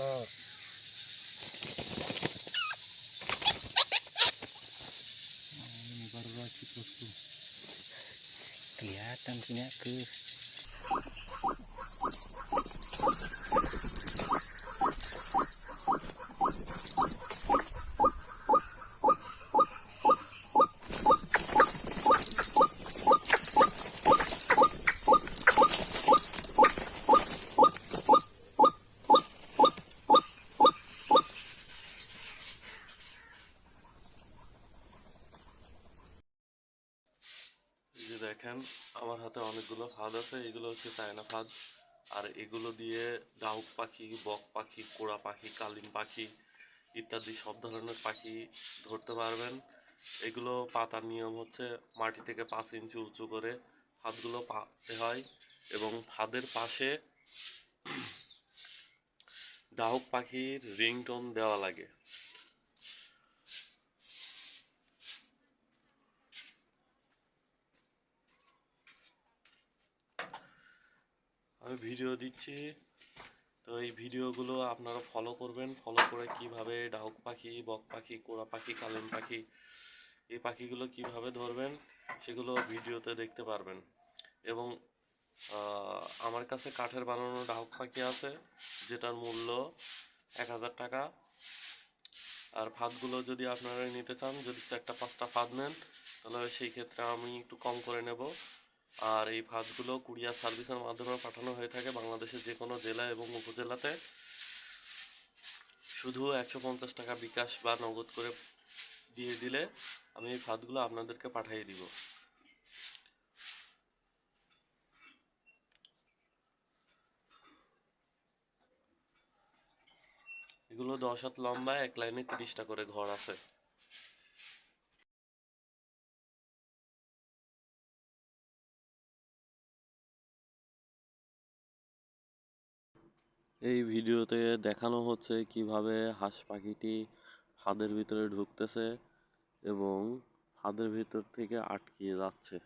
কর ini baru lagi bosku kelihatan punya ke দেখেন, আমার হাতে অনেকগুলো ফাঁদ আছে, এগুলো হচ্ছে চায়না ফাঁদ। আর এগুলো দিয়ে ডাউক পাখি, বক পাখি, কোড়া পাখি, কালিম পাখি ইত্যাদি সব ধরনের পাখি ধরতে পারবেন। এগুলো পাতার নিয়ম হচ্ছে মাটি থেকে পাঁচ ইঞ্চি উঁচু করে ফাঁদগুলো পাতে হয় এবং ফাঁদের পাশে ডাহুক পাখির রিংটোন দেওয়া লাগে। আমি ভিডিও দিচ্ছি। তো এই ভিডিওগুলো আপনারা ফলো করবেন। ফলো করে কীভাবে ডাউক পাখি, বক পাখি কোড়া পাখি, কালিম পাখি, এই পাখিগুলো কীভাবে ধরবেন, সেগুলো ভিডিওতে দেখতে পারবেন। এবং আমার কাছে কাঠের বানানো ডাউক পাখি আছে, যেটার মূল্য এক হাজার টাকা। আর ফাঁদগুলো যদি আপনারা নিতে চান, যদি চারটা, পাঁচটা ফাঁদ নেন, তাহলে সেই ক্ষেত্রে আমি একটু কম করে নেব। আর এই ফাঁদগুলো কুরিয়ার সার্ভিসের মাধ্যমে পাঠানো হয়ে থাকে বাংলাদেশের যে কোনো জেলা এবং উপজেলাতে। শুধু একশো পঞ্চাশ টাকা বিকাশ বা নগদ করে দিয়ে দিলে আমি এই ফাঁদগুলো আপনাদেরকে পাঠিয়ে দিব। এগুলো দশ হাত লম্বা, এক লাইনে তিরিশটা করে ঘর আছে। এই ভিডিওতে দেখানো হচ্ছে কীভাবে হাঁস পাখিটি ফাঁদের ভিতরে ঢুকতেছে এবং ফাঁদের ভিতর থেকে আটকিয়ে যাচ্ছে।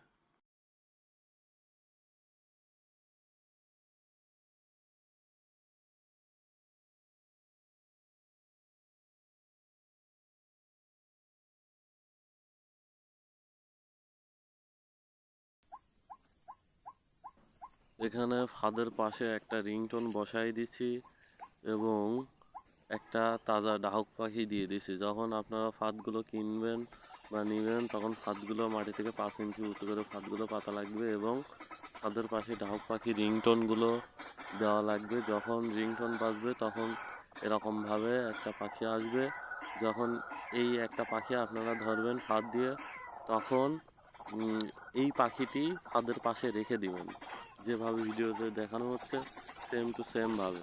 এখানে ফাঁদের পাশে একটা রিংটোন বসাই দিছি এবং একটা তাজা ডাহুক পাখি দিয়ে দিছি। যখন আপনারা ফাঁদগুলো কিনবেন বা নেবেন, তখন ফাঁদগুলো মাটি থেকে পাঁচ ইঞ্চি উঁচু করে ফাঁদগুলো পাতা লাগবে এবং ফাঁদের পাশে ডাহুক পাখি রিংটোনগুলো দেওয়া লাগবে। যখন রিংটোন বাজবে, তখন এরকমভাবে একটা পাখি আসবে। যখন এই একটা পাখি আপনারা ধরবেন ফাঁদ দিয়ে, তখন এই পাখিটি ফাঁদের পাশে রেখে দিবেন। যেভাবে ভিডিওতে দেখানো হচ্ছে সেম টু সেম ভাবে।